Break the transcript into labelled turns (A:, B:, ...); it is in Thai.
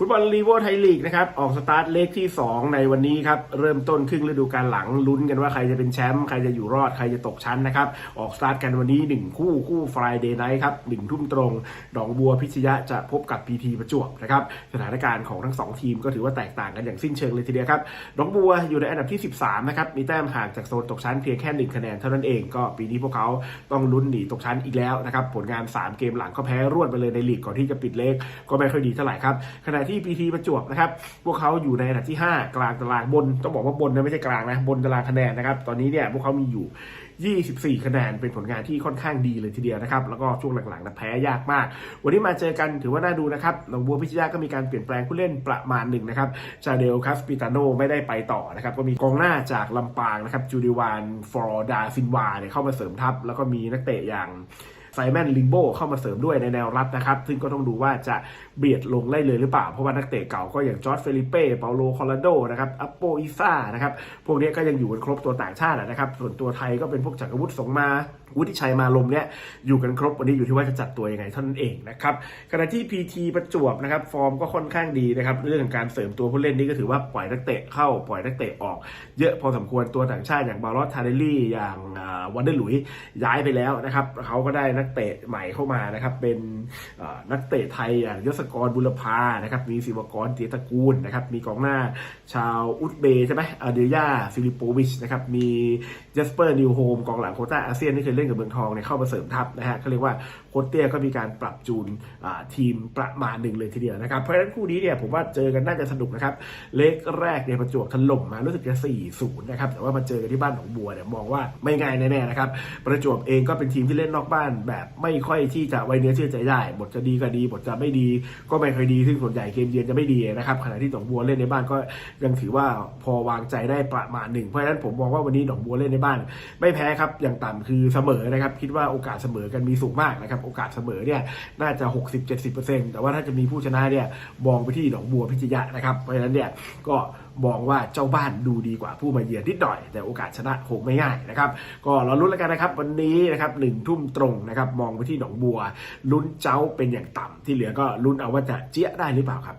A: ฟุตบอลลีโวไทยลีกนะครับออกสตาร์ทเลขที่ 2 ในวันนี้ครับเริ่มต้นครึ่งฤดูกาลหลังลุ้นกันว่าใครจะเป็นแชมป์ใครจะอยู่รอดใครจะตกชั้นนะครับออกสตาร์ทกันวันนี้ 1 คู่คู่ฟรายเดย์ไนท์ครับหนึ่งทุ่มตรงหนองบัวพิชยะจะพบกับพีทีประจวบนะครับสถานการณ์ของทั้ง 2 ทีมก็ถือว่าแตกต่างกันอย่างสิ้นเชิงเลยทีเดียวครับหนองบัวอยู่ในอันดับที่ 13นะครับมีแต้มห่างจากโซนตกชั้นเพียงแค่1คะแนนเท่านั้นเองก็ปีนี้พวกเขาต้องลุ้นหนีตกชั้นอีกแล้วนะครับผลงาน 3 เกมหลังก็แพ้รวดไปเลยในลีกก่อนที่จะปิดเลขก็ไม่ค่อยดีเท่าไหร่ครับขณะที่พีทีประจวบนะครับพวกเขาอยู่ในอันดับที่ 5 กลางตารางบน ต้องบอกว่าบนนะไม่ใช่กลางนะบนตารางคะแนนนะครับตอนนี้เนี่ยพวกเขามีอยู่ 24 คะแนนเป็นผลงานที่ค่อนข้างดีเลยทีเดียวนะครับแล้วก็ช่วงหลังๆนะแพ้ยากมาก วันนี้มาเจอกันถือว่าน่าดูนะครับหนองบัวพิชยาก็มีการเปลี่ยนแปลงผู้เล่นประมาณหนึ่งนะครับชาเดลคัสปิตาโนไม่ได้ไปต่อนะครับก็มีกองหน้าจากลำปางนะครับจูดิวานฟอร์ดาซินวาเนี่ยเข้ามาเสริมทัพแล้วก็มีนักเตะอย่างไซแมนลิงโบเข้ามาเสริมด้วยในแนวรับนะครับ ซึ่งก็ต้องดูว่าจะเบียดลงได้เลยหรือเปล่า เพราะว่านักเตะเก่าก็อย่างจอร์ดเฟลิเป้ เปาโล คอลาโดนะครับอัปโปอิซ่านะครับ พวกนี้ก็ยังอยู่กันครบตัวต่างชาตินะครับ ส่วนตัวไทยก็เป็นพวกจักรวุฒิสงมาวุฒิชัยมาลมเนี่ยอยู่กันครบวันนี้อยู่ที่ว่าจะจัดตัวยังไงเท่านั้นเองนะครับขณะที่ PT ประจวบนะครับฟอร์มก็ค่อนข้างดีนะครับเรื่องของการเสริมตัวผู้เล่นนี่ก็ถือว่าปล่อยนักเตะเข้าปล่อยนักเตะออก เยอะพอสมควรตัวต่างชาติอย่างบาลอสทาเดลี่อย่างวันเดอร์หลุยย้ายไปแล้วนะครับเขาก็ได้นักเตะใหม่เข้ามานะครับ เป็นนักเตะไทยอย่างยศกรบุรพานะครับ มีศิวกรเตียตระกูลนะครับ มีกองหน้าชาวอุซเบใช่ไหมอาเดียาฟิลิปโปวิชนะครับ มีเจสเปอร์นิวโฮมกองหลังโคต้าอาเซียนที่เคยเล่นกับเมืองทองเนี่ยเข้ามาเสริมทัพนะฮะเขาเรียกว่าโค้ชเตี้ยก็มีการปรับจูนทีมประมาณหนึ่งเลยทีเดียวนะครับ เพราะฉะนั้นคู่นี้เนี่ยผมว่าเจอกันน่าจะสนุกนะครับ เลกแรกเนี่ยประจวบถล่มมารู้สึกจะ 4-0 นะครับ แต่ว่ามาเจอกันที่บ้านของบัวเนี่ยมองว่าไม่ง่ายแน่ๆนะครับ ประจวบเองก็เป็นทีมที่เล่นนอกบ้านแบบไม่ค่อยที่จะไว้เนื้อเชื่อใจได้ บทจะดีก็ดี บทจะไม่ดีก็ไม่ค่อยดีซึ่งส่วนใหญ่เกมเยือนจะไม่ดีนะครับขณะที่หนองบัวเล่นในบ้านก็ยังถือว่าพอวางใจได้ประมาณหนึ่งเพราะฉะนั้นผมมองว่าวันนี้หนองบัวเล่นในบ้าน ไม่แพ้ครับอย่างต่ำคือเสมอนะครับคิดว่าโอกาสเสมอกันมีสูงมากนะครับโอกาสเสมอเนี่ยน่าจะ 60-70%แต่ว่าถ้าจะมีผู้ชนะเนี่ยมองไปที่หนองบัวพิจยะนะครับเพราะฉะนั้นเนี่ยก็ มองว่าเจ้าบ้านดูดีกว่าผู้มาเยือนนิดหน่อย แต่โอกาสชนะคงไม่ง่ายนะครับก็รอลุ้นแล้วกันนะครับ วันนี้นะครับหนึ่งทุ่มตรงนะครับมองไปที่หนองบัวลุ้นเจ้าเป็นอย่างต่ำที่เหลือก็ลุ้นเอาว่าจะเจี๊ยได้หรือเปล่าครับ